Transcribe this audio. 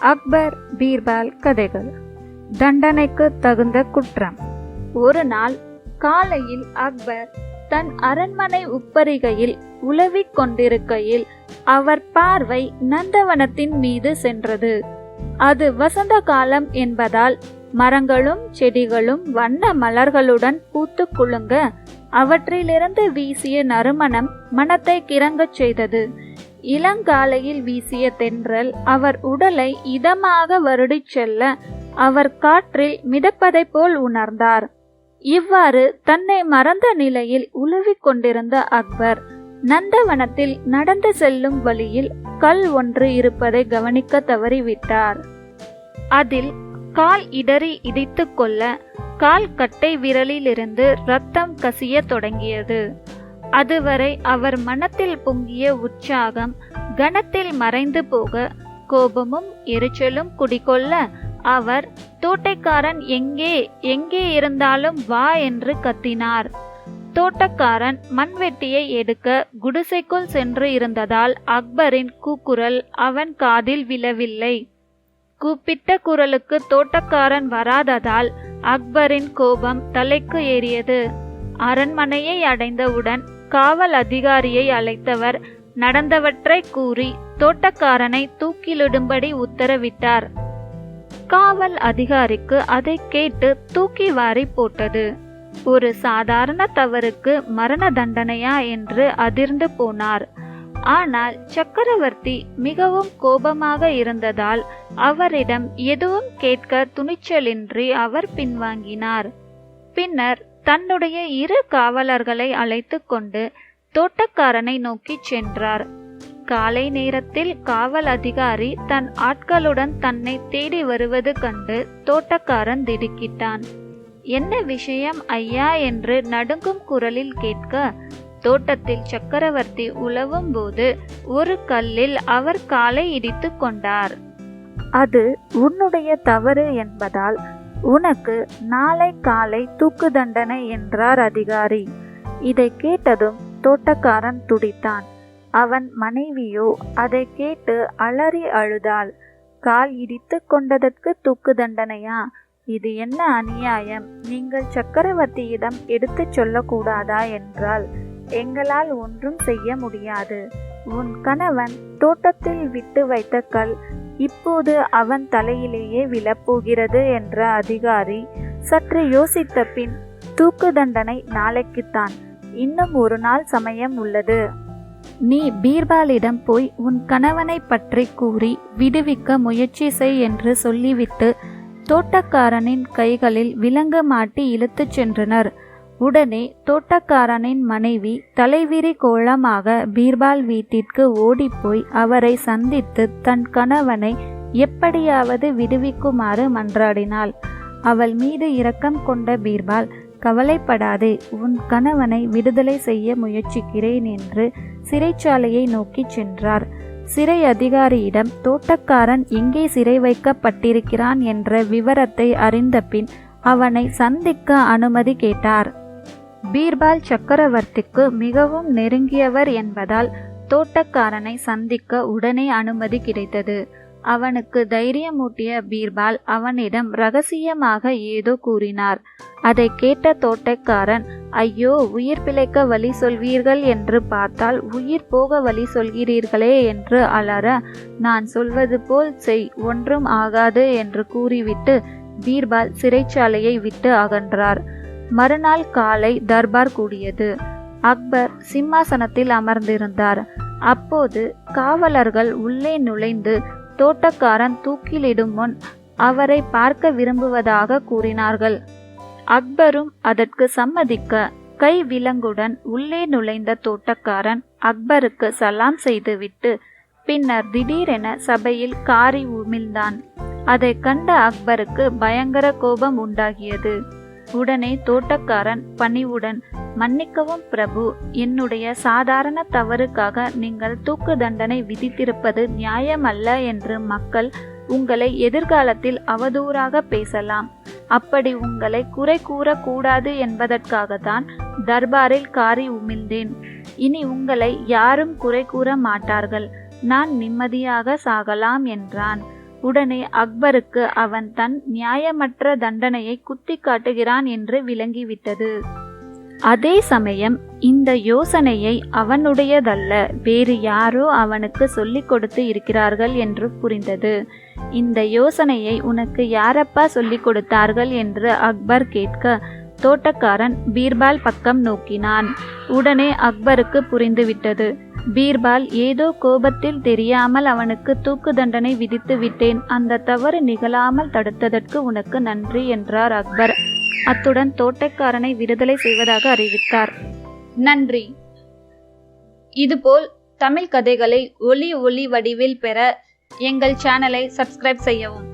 அக்பர் பீர்பால் கதைகள். தண்டனைக்கு தகுந்த குற்றம். ஒரு நாள் காலையில் அக்பர் தன் அரண்மனை உப்பரிகையில் உலவிக் கொண்டிருக்கையில் அவர் பார்வை நந்தவனத்தின் மீது சென்றது. அது வசந்த காலம் என்பதால் மரங்களும் செடிகளும் வண்ண மலர்களுடன் பூத்து குலுங்க அவற்றிலிருந்து வீசிய நறுமணம் மனத்தை கிறங்கச் செய்தது. இளங்காலையில் வீசிய தென்றல் அவர் உடலை இதமாக வருடிச் செல்ல அவர் காற்றில் மிதப்பதைப் போல் உணர்ந்தார். இவ்வாறு தன்னை மறந்த நிலையில் உலவிக் கொண்டிருந்த அக்பர் நந்தவனத்தில் நடந்து செல்லும் வழியில் கல் ஒன்று இருப்பதை கவனிக்க தவறிவிட்டார். அதில் கால் இடறி இடித்துக் கொள்ள கால் கட்டை விரலிலிருந்து ரத்தம் கசிய தொடங்கியது. அதுவரை அவர் மனத்தில் பொங்கிய உற்சாகம் கணத்தில் மறைந்து போக கோபமும் எரிச்சலும் குடிகொள்ள அவர் தோட்டைக்காரன் எங்கே எங்கே இருந்தாலும் வா என்று கத்தினார். தோட்டக்காரன் மண்வெட்டியை எடுக்க குடிசைக்குள் சென்று இருந்ததால் அக்பரின் கூக்குரல் அவன் காதில் விழவில்லை. கூப்பிட்ட குரலுக்கு தோட்டக்காரன் வராததால் அக்பரின் கோபம் தலைக்கு ஏறியது. அரண்மனையை அடைந்தவுடன் காவல் அதிகாரியை அழைத்தவர். நடந்தவற்றை கூறி தோட்டக்காரனை தூக்கிலிடும்படி உத்தரவிட்டார். காவல் அதிகாரிக்கு அதை கேட்டு தூக்கி வாரி போட்டது. ஒரு சாதாரண தவறுக்கு மரண தண்டனையா என்று அதிர்ந்து போனார். ஆனால் சக்கரவர்த்தி மிகவும் கோபமாக இருந்ததால் அவரிடம் எதுவும் கேட்க துணிச்சலின்றி அவர் பின்வாங்கினார். பின்னர் தன்னுடைய இரு காவலர்களை அழைத்து கொண்டு தோட்டக்காரனை நோக்கி சென்றார். காலை நேரத்தில் காவல் அதிகாரி தன் ஆட்களுடன் தன்னை தேடி வருவது கண்டு தோட்டக்காரன் திடுக்கிட்டான். என்ன விஷயம் ஐயா? என்று நடுங்கும் குரலில் கேட்க தோட்டத்தில் சக்கரவர்த்தி உலவும் போது ஒரு கல்லில் அவர் காலை இடித்து கொண்டார். அது உன்னுடைய தவறு என்பதால் உனக்கு நாளை காலை தூக்கு தண்டனை என்றார் அதிகாரி. இதை கேட்டதும் தோட்டக்காரன் துடித்தான். அவன் மனைவியோ அதை கேட்டு அலறி அழுதாள். கால் இடித்து கொண்டதற்கு தூக்கு தண்டனையா? இது என்ன அநியாயம்? நீங்கள் சக்கரவர்த்தியிடம் எடுத்துச் சொல்லக்கூடாதா என்றால் எங்களால் ஒன்றும் செய்ய முடியாது. உன் கணவன் தோட்டத்தில் விட்டு வைத்த கல் இப்போது அவன் தலையிலேயே விழப்போகிறது என்ற அதிகாரி சற்று யோசித்த பின் தூக்கு தண்டனை நாளைக்குத்தான். இன்னும் ஒரு நாள் சமயம் உள்ளது. நீ பீர்பாலிடம் போய் உன் கணவனை பற்றி கூறி விடுவிக்க முயற்சி செய் என்று சொல்லிவிட்டு தோட்டக்காரனின் கைகளில் விலங்கு மாட்டி இழுத்துச் சென்றனர். உடனே தோட்டக்காரனின் மனைவி தலைவிரி கோலமாக பீர்பால் வீட்டிற்கு ஓடிப்போய் அவரை சந்தித்து தன் கணவனை எப்படியாவது விடுவிக்குமாறு மன்றாடினாள். அவள் மீது இரக்கம் கொண்ட பீர்பால் கவலைப்படாதே உன் கணவனை விடுதலை செய்ய முயற்சிக்கிறேன் என்று சிறைச்சாலையை நோக்கிச் சென்றார். சிறை அதிகாரியிடம் தோட்டக்காரன் எங்கே சிறை வைக்கப்பட்டிருக்கிறான் என்ற விவரத்தை அறிந்த பின் அவனை சந்திக்க அனுமதி கேட்டார். பீர்பால் சக்கரவர்த்திக்கு மிகவும் நெருங்கியவர் என்பதால் தோட்டக்காரனை சந்திக்க உடனே அனுமதி கிடைத்தது. அவனுக்கு தைரியமூட்டிய பீர்பால் அவனிடம் ரகசியமாக ஏதோ கூறினார். அதை கேட்ட தோட்டக்காரன் ஐயோ உயிர் பிழைக்க வழி சொல்வீர்கள் என்று பார்த்தால் உயிர் போக வழி சொல்கிறீர்களே என்று அலற நான் சொல்வது போல் செய் ஒன்றும் ஆகாது என்று கூறிவிட்டு பீர்பால் சிறைச்சாலையை விட்டு அகன்றார். மறுநாள் காலை தர்பார் கூடியது. அக்பர் சிம்மாசனத்தில் அமர்ந்திருந்தார். அப்போது காவலர்கள் உள்ளே நுழைந்து தோட்டக்காரன் தூக்கிலிடும் முன் அவரை பார்க்க விரும்புவதாக கூறினார்கள். அக்பரும் அதற்கு சம்மதிக்க கை விலங்குடன் உள்ளே நுழைந்த தோட்டக்காரன் அக்பருக்கு சலாம் செய்துவிட்டு பின்னர் திடீரென சபையில் காரி உமிழ்ந்தான். அதை கண்ட அக்பருக்கு பயங்கர கோபம் உண்டாகியது. உடனே தோட்டக்காரன் பணிவுடன் மன்னிக்கவும் பிரபு என்னுடைய சாதாரண தவறுக்காக நீங்கள் தூக்கு தண்டனை விதித்திருப்பது நியாயமல்ல என்று மக்கள் உங்களை எதிர்காலத்தில் அவதூறாக பேசலாம். அப்படி உங்களை குறை கூறக்கூடாது என்பதற்காகத்தான் தர்பாரில் காரி உமிழ்ந்தேன். இனி உங்களை யாரும் குறை கூற மாட்டார்கள். நான் நிம்மதியாக சாகலாம் என்றான். உடனே அக்பருக்கு அவன் தன் நியாயமற்ற தண்டனையை குத்தி காட்டுகிறான் என்று விளங்கிவிட்டது. அதே சமயம் இந்த யோசனையை அவனுடையதல்ல வேறு யாரோ அவனுக்கு சொல்லிக் கொடுத்து இருக்கிறார்கள் என்று புரிந்தது. இந்த யோசனையை உனக்கு யாரப்பா சொல்லிக் கொடுத்தார்கள் என்று அக்பர் கேட்க தோட்டக்காரன் பீர்பால் பக்கம் நோக்கினான். உடனே அக்பருக்கு புரிந்துவிட்டது. பீர்பால் ஏதோ கோபத்தில் தெரியாமல் அவனுக்கு தூக்கு தண்டனை விதித்து விட்டேன். அந்த தவறு நிகழாமல் தடுத்ததற்கு உனக்கு நன்றி என்றார் அக்பர். அத்துடன் தோட்டக்காரனை விடுதலை செய்வதாக அறிவித்தார். நன்றி. இதுபோல் தமிழ் கதைகளை ஒலி ஒளி வடிவில் பெற எங்கள் சேனலை சப்ஸ்கிரைப் செய்யவும்.